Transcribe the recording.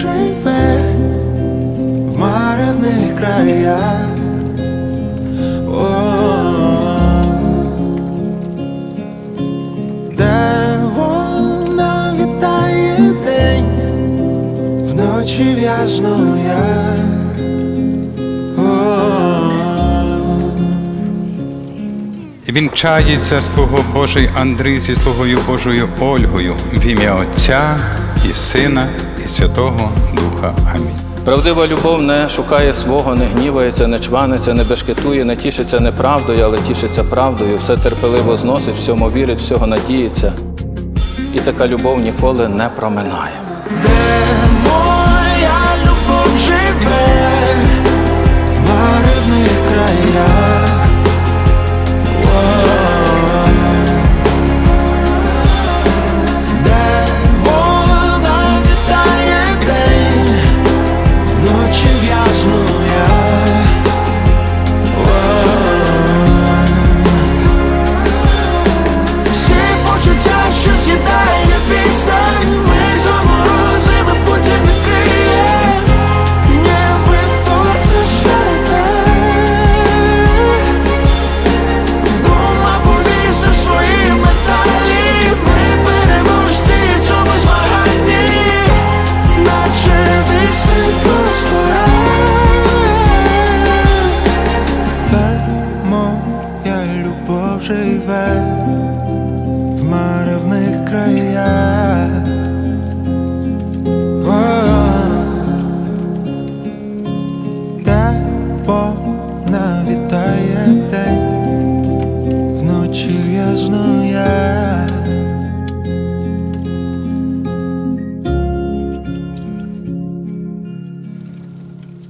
живе в маревних краях. О. Де вона вітає день, вночі в'яжно я. О. Він чається свого Божий Андрій зі твоєю Божою Ольгою в ім'я Отця і Сина і Святого Духа. Амінь. Правдива любов не шукає свого, не гнівається, не чваниться, не бешкетує, не тішиться неправдою, але тішиться правдою, все терпеливо зносить, всьому вірить, всього надіється. І така любов ніколи не проминає. Вночі в'язну в маревних краях.